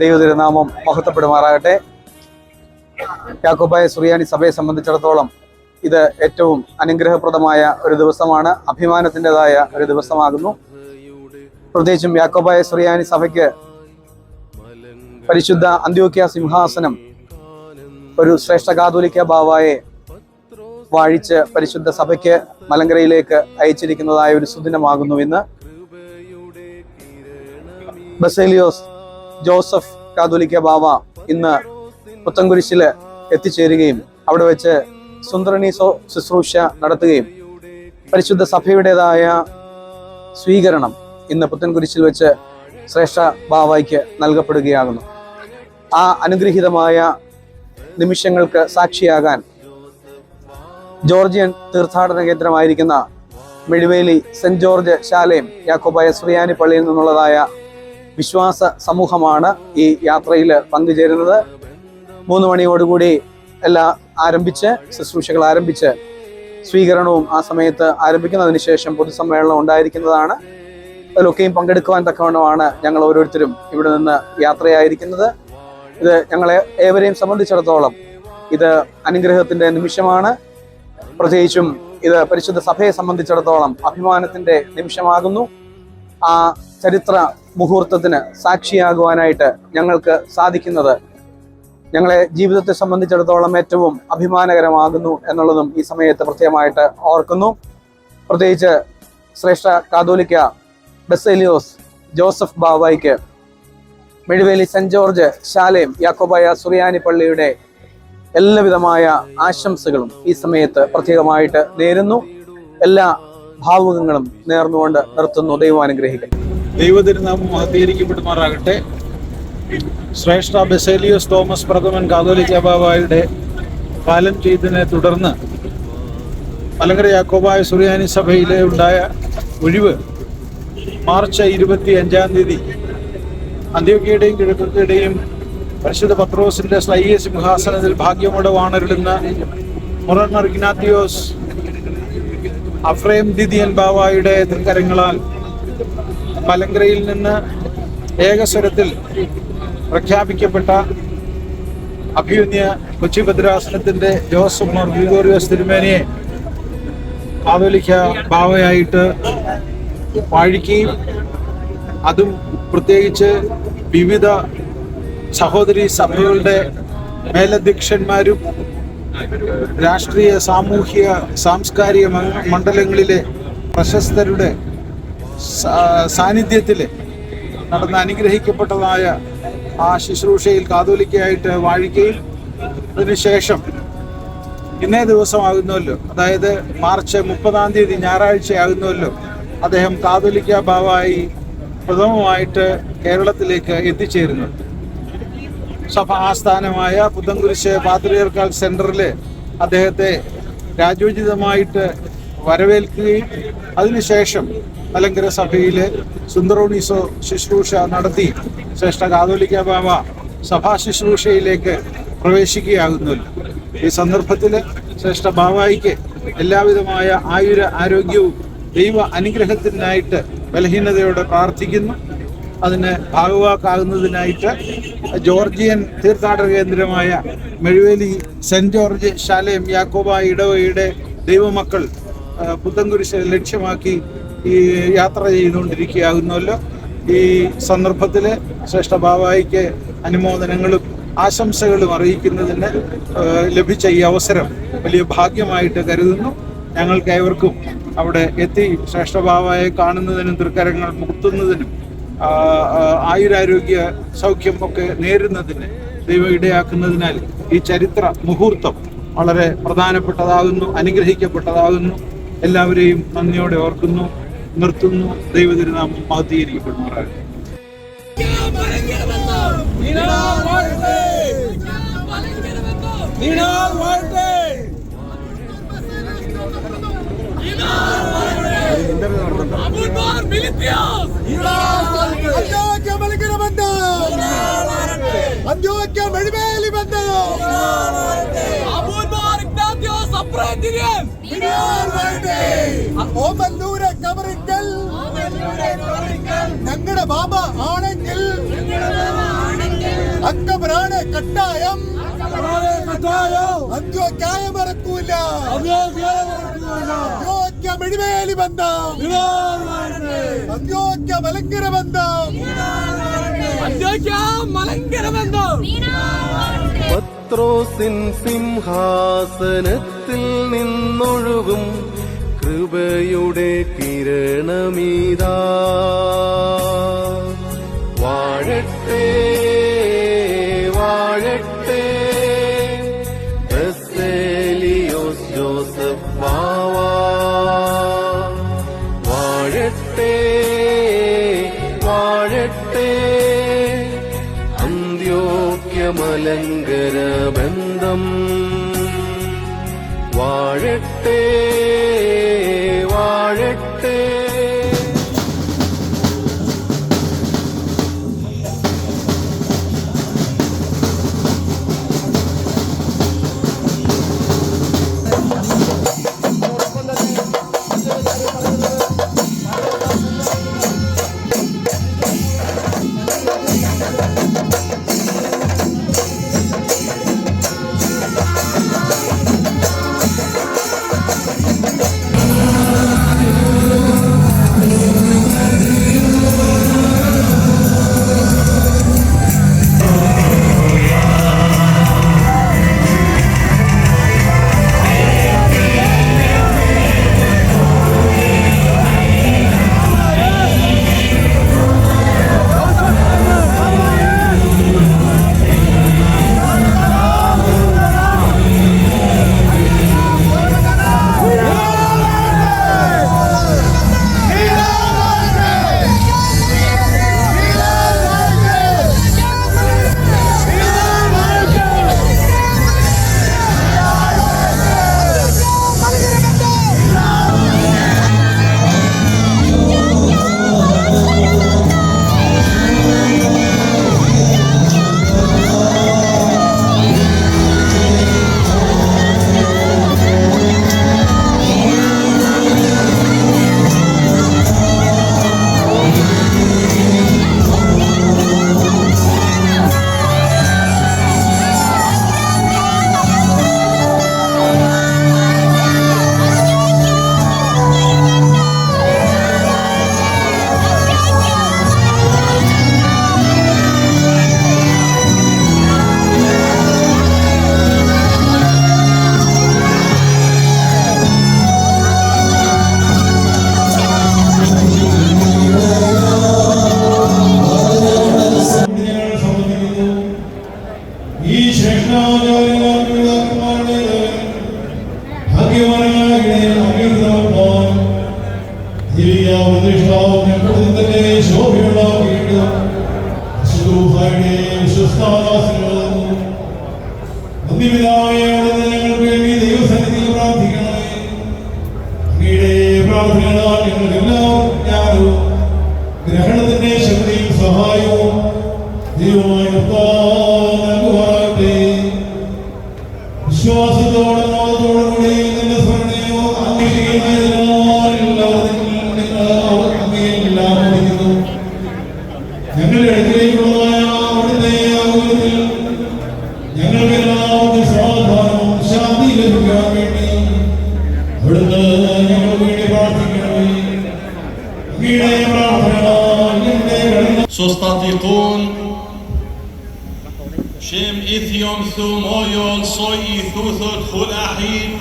ദൈവതിരുനാമം മഹത്വപ്പെടുമാറാകട്ടെ. യാക്കോബായ സുറിയാനി സഭയെ സംബന്ധിച്ചിടത്തോളം ഇത് ഏറ്റവും അനുഗ്രഹപ്രദമായ ഒരു ദിവസമാണ്. അഭിമാനത്തിന്റെതായ ഒരു ദിവസമാകുന്നു. പ്രത്യേകിച്ചും യാക്കോബായ സുറിയാനി സഭയ്ക്ക് പരിശുദ്ധ അന്ത്യോക്യ സിംഹാസനം ഒരു ശ്രേഷ്ഠ കാതോലിക്ക ബാവായെ വാഴിച്ച് പരിശുദ്ധ സഭയ്ക്ക് മലങ്കരയിലേക്ക് അയച്ചിരിക്കുന്നതായ ഒരു സുദിനമാകുന്നു ഇന്ന്. ബസേലിയോസ് ജോസഫ് കാതോലിക്ക ബാവ ഇന്ന് പുത്തൻകുരിശിൽ എത്തിച്ചേരുകയും അവിടെ വെച്ച് സുന്ദരണീസോ ശുശ്രൂഷ നടത്തുകയും പരിശുദ്ധ സഭയുടേതായ സ്വീകരണം ഇന്ന് പുത്തൻകുരിശിൽ വെച്ച് ശ്രേഷ്ഠ ബാവായ്ക്ക് നൽകപ്പെടുകയാകുന്നു. ആ അനുഗ്രഹീതമായ നിമിഷങ്ങൾക്ക് സാക്ഷിയാകാൻ ജോർജിയൻ തീർത്ഥാടന കേന്ദ്രമായിരിക്കുന്ന മെഴുവേലി സെന്റ് ജോർജ് ശാലയും യാക്കോബായ ശ്രീയാനി പള്ളിയിൽ നിന്നുള്ളതായ വിശ്വാസ സമൂഹമാണ് ഈ യാത്രയിൽ പങ്കുചേരുന്നത്. മൂന്ന് മണിയോടുകൂടി എല്ലാം ആരംഭിച്ച് ശുശ്രൂഷകൾ ആരംഭിച്ച് സ്വീകരണവും ആ സമയത്ത് ആരംഭിക്കുന്നതിന് ശേഷം പൊതുസമ്മേളനം ഉണ്ടായിരിക്കുന്നതാണ്. അതിലൊക്കെയും പങ്കെടുക്കുവാൻ തക്കവണ്ണമാണ് ഞങ്ങൾ ഓരോരുത്തരും ഇവിടെ നിന്ന് യാത്രയായിരിക്കുന്നത്. ഇത് ഞങ്ങളെ ഏവരെയും സംബന്ധിച്ചിടത്തോളം ഇത് അനുഗ്രഹത്തിന്റെ നിമിഷമാണ്. പ്രത്യേകിച്ചും ഇത് പരിശുദ്ധ സഭയെ സംബന്ധിച്ചിടത്തോളം അഭിമാനത്തിന്റെ നിമിഷമാകുന്നു. ആ ചരിത്ര മുഹൂർത്തത്തിന് സാക്ഷിയാകുവാനായിട്ട് ഞങ്ങൾക്ക് സാധിക്കുന്നത് ഞങ്ങളെ ജീവിതത്തെ സംബന്ധിച്ചിടത്തോളം ഏറ്റവും അഭിമാനകരമാകുന്നു എന്നുള്ളതും ഈ സമയത്ത് പ്രത്യേകമായിട്ട് ഓർക്കുന്നു. പ്രത്യേകിച്ച് ശ്രേഷ്ഠ കാതോലിക്ക ബെസേലിയോസ് ജോസഫ് ബാബായിക്ക് മെഴുവേലി സെന്റ് ജോർജ് ശാലയും യാക്കോബായ സുറിയാനി പള്ളിയുടെ എല്ലാവിധമായ ആശംസകളും ഈ സമയത്ത് പ്രത്യേകമായിട്ട് നേരുന്നു. എല്ലാ ഭാവുകങ്ങളും നേർന്നുകൊണ്ട് നിർത്തുന്നു. ദൈവം അനുഗ്രഹിക്കട്ടെ. ദൈവതിരുനാമം മഹത്തീകരിക്കപ്പെടുമാറാകട്ടെ ശ്രേഷ്ഠ ബെസേലിയോസ് തോമസ് പ്രഥമൻ കാതോലിക്ക ബാബായുടെ കാലം ചെയ്തതിനെ തുടർന്ന് മലങ്കര യാക്കോബായ സുറിയാനി സഭയിലെ ഉണ്ടായ ഒഴിവ് മാർച്ച് ഇരുപത്തി അഞ്ചാം തീയതി അന്ത്യോക്കിയുടെയും കിഴക്കൊക്കെയുടെയും പരിശുദ്ധ പത്രോസിന്റെ സ്ലൈയ സിംഹാസനത്തിൽ ഭാഗ്യമോടെ വാണരിടുന്ന മൊറർണർ ഇഗ്നാത്തിയോസ് അഫ്രേം ദിദിയൻ ബാവായുടെ തൃക്കരങ്ങളാൽ മലങ്കരയിൽ നിന്ന് ഏകസ്വരത്തിൽ പ്രഖ്യാപിക്കപ്പെട്ട അഭ്യുന്യ കൊച്ചി ഭദ്രാസനത്തിന്റെ ജോസഫ് മോർ ഗ്രിഗോറിയോസ് തിരുമേനിയെ കാതോലിക്ക ബാവയായിട്ട് വാഴിക്കുകയും അതും പ്രത്യേകിച്ച് വിവിധ സഹോദരി സഭകളുടെ മേലധ്യക്ഷന്മാരും രാഷ്ട്രീയ സാമൂഹിക സാംസ്കാരിക മണ്ഡലങ്ങളിലെ പ്രശസ്തരുടെ സാന്നിധ്യത്തിൽ നടന്ന അനുഗ്രഹിക്കപ്പെട്ടതായ ആ ശുശ്രൂഷയിൽ കാതോലിക്കയായിട്ട് വാഴിക്കുകയും അതിനുശേഷം ഇന്നേ ദിവസമാകുന്നുവല്ലോ അതായത് മാർച്ച് മുപ്പതാം തീയതി ഞായറാഴ്ചയാകുന്നുവല്ലോ അദ്ദേഹം കാതോലിക്ക ഭാവായി പ്രഥമമായിട്ട് കേരളത്തിലേക്ക് എത്തിച്ചേരുന്നു. സഭ ആസ്ഥാനമായ പുത്തൻകുരിശ് പാത്രിയർക്കാൽ സെന്ററിൽ അദ്ദേഹത്തെ രാജോചിതമായിട്ട് വരവേൽക്കുകയും അതിനുശേഷം മലങ്കര സഭയിൽ സുന്ദരോണീസോ ശുശ്രൂഷ നടത്തി ശ്രേഷ്ഠ കാതോലിക്ക ബാബ സഭാ ശുശ്രൂഷയിലേക്ക് പ്രവേശിക്കുകയാകുന്നില്ല ഈ സന്ദർഭത്തിൽ ശ്രേഷ്ഠ ബാബായിക്ക് എല്ലാവിധമായ ആയുര ആരോഗ്യവും ദൈവ അനുഗ്രഹത്തിനായിട്ട് ബലഹീനതയോടെ പ്രാർത്ഥിക്കുന്നു. അതിന് ഭാഗവാക്കാകുന്നതിനായിട്ട് ജോർജിയൻ തീർത്ഥാടന കേന്ദ്രമായ മെഴുവേലി സെന്റ് ജോർജ് ശാലയം യാക്കോബ ഇടവയുടെ ദൈവമക്കൾ പുത്തൻകുരിശ് ലക്ഷ്യമാക്കി ഈ യാത്ര ചെയ്തുകൊണ്ടിരിക്കുകയാകുന്നല്ലോ. ഈ സന്ദർഭത്തിൽ ശ്രേഷ്ഠ ബാബായിക്ക് അനുമോദനങ്ങളും ആശംസകളും അറിയിക്കുന്നതിന് ലഭിച്ച ഈ അവസരം വലിയ ഭാഗ്യമായിട്ട് കരുതുന്നു. ഞങ്ങൾക്ക് ഏവർക്കും അവിടെ എത്തി ശ്രേഷ്ഠ ബാബായെ കാണുന്നതിനും തൃക്കരങ്ങൾ ആ, ആയുരാരോഗ്യ സൗഖ്യം ഒക്കെ നേരുന്നതിന് ദൈവം ഇടയാക്കുന്നതിനാൽ ഈ ചരിത്ര മുഹൂർത്തം വളരെ പ്രധാനപ്പെട്ടതാകുന്നു അനുഗ്രഹിക്കപ്പെട്ടതാകുന്നു. എല്ലാവരെയും നന്ദിയോടെ ഓർക്കുന്നു. നിർത്തുന്നു. ദൈവതിരുനാമം മഹത്തീകരിക്കപ്പെടുമാറാകട്ടെ അന്ത്യോക്യ ബന്ധം ഓമല്ലൂരെ ബാബ ആണെങ്കിൽ അക്കബറാണ് കട്ടായം. അന്ത്യോക്കായ മറക്കൂല. ബന്ധം. മലങ്കര ബന്ധം. പത്രോസിൻ സിംഹാസനത്തിൽ നിന്നൊഴുകും കൃപയുടെ കിരണമീതാ. വാഴട്ടെ വാഴട്ടെ. ബസേലിയോസ് ജോസഫ് ബാവാ വാഴട്ടെ വാഴട്ടെ. അന്ത്യോക്യമലങ്കര ബന്ധം വാഴട്ടെ todos صادقون شم إثيوم ثوم صي خل أحيد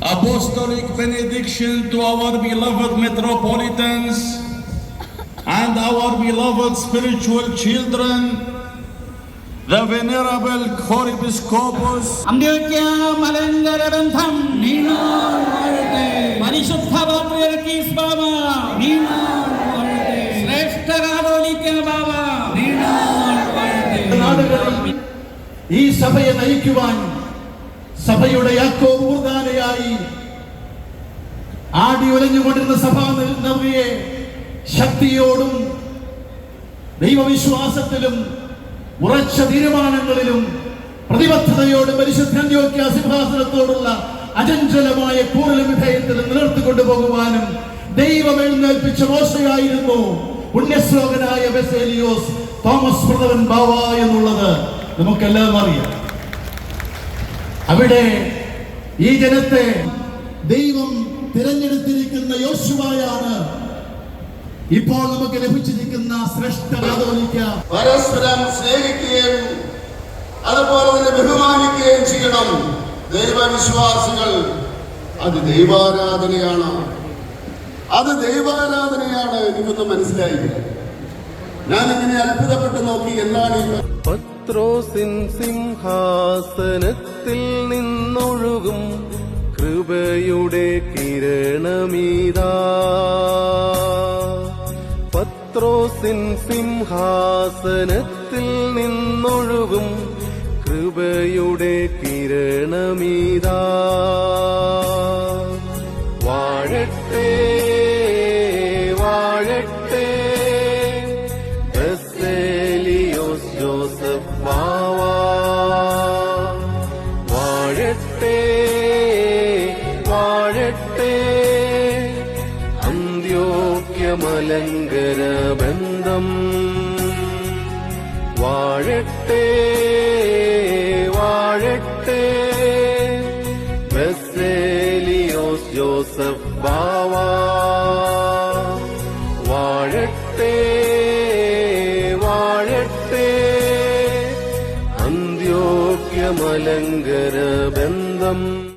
Apostolic benediction to our beloved metropolitans and our beloved spiritual children. The Venerable Chorepiscopus അന്ത്യോക്യ Malankara ബന്ധം. നീണാൾ വാഴട്ടെ പരിശുദ്ധ ബാബ. ശ്രേഷ്ഠ കാതോലിക്ക ബാബ. ഈ സഭയെ നയിക്കുവാൻ സഭയുടെ യാക്കോബ് ഊർദാനയായി ആടി ഉലഞ്ഞുകൊണ്ടിരുന്ന സഭാ നവിയെ ശക്തിയോടും ദൈവവിശ്വാസത്തിലും ഉറച്ച തീരുമാനങ്ങളിലും പ്രതിബദ്ധതയോട് പരിശുദ്ധ സിംഹാസനത്തോടുള്ള അചഞ്ചലമായ കൂറലും വിധേയത്തിലും നിലർത്തിക്കൊണ്ടു പോകുവാനും ദൈവം എഴുന്നേൽപ്പിച്ച മോശയായിരുന്നു പുണ്യശ്ലോകനായ ബെസേലിയോസ് തോമസ് പ്രതവൻ ബാവ എന്നുള്ളത്. നമുക്കെല്ലാം അറിയാം. അവിടെ ഈ ജനത്തെ ദൈവം തിരഞ്ഞെടുത്തിരിക്കുന്ന യോശുവായാണ് ഇപ്പോൾ നമുക്ക് ലഭിച്ചിരിക്കുന്ന ശ്രേഷ്ഠ കാതോലിക്ക. പരസ്പരം സ്നേഹിക്കുകയും അതുപോലെ തന്നെ ബഹുമാനിക്കുകയും ചെയ്യണം. ദൈവവിശ്വാസികൾ അത് ദൈവാരാധനയാണ്. അത് ദൈവാരാധനയാണ് എനിക്കൊന്നും മനസ്സിലായില്ല. ഞാൻ ഇങ്ങനെ അത്ഭുതപ്പെട്ട് നോക്കി എന്താണ് ഈ പത്രോസിൻ സിംഹാസനത്തിൽ നിന്നൊഴുകും കൃപയുടെ കിരണമീതാ. പത്രോസിൻ സിംഹാസനത്തിൽ നിന്നൊഴുകും കൃപയുടെ കിരണമീതാ. ബന്ധം വാഴട്ടെ വാഴട്ടെ. ബസേലിയോസ് ജോസഫ് ബാവ. വാഴട്ടെ വാഴട്ടെ. അന്ത്യോക്യമലങ്കര ബന്ധം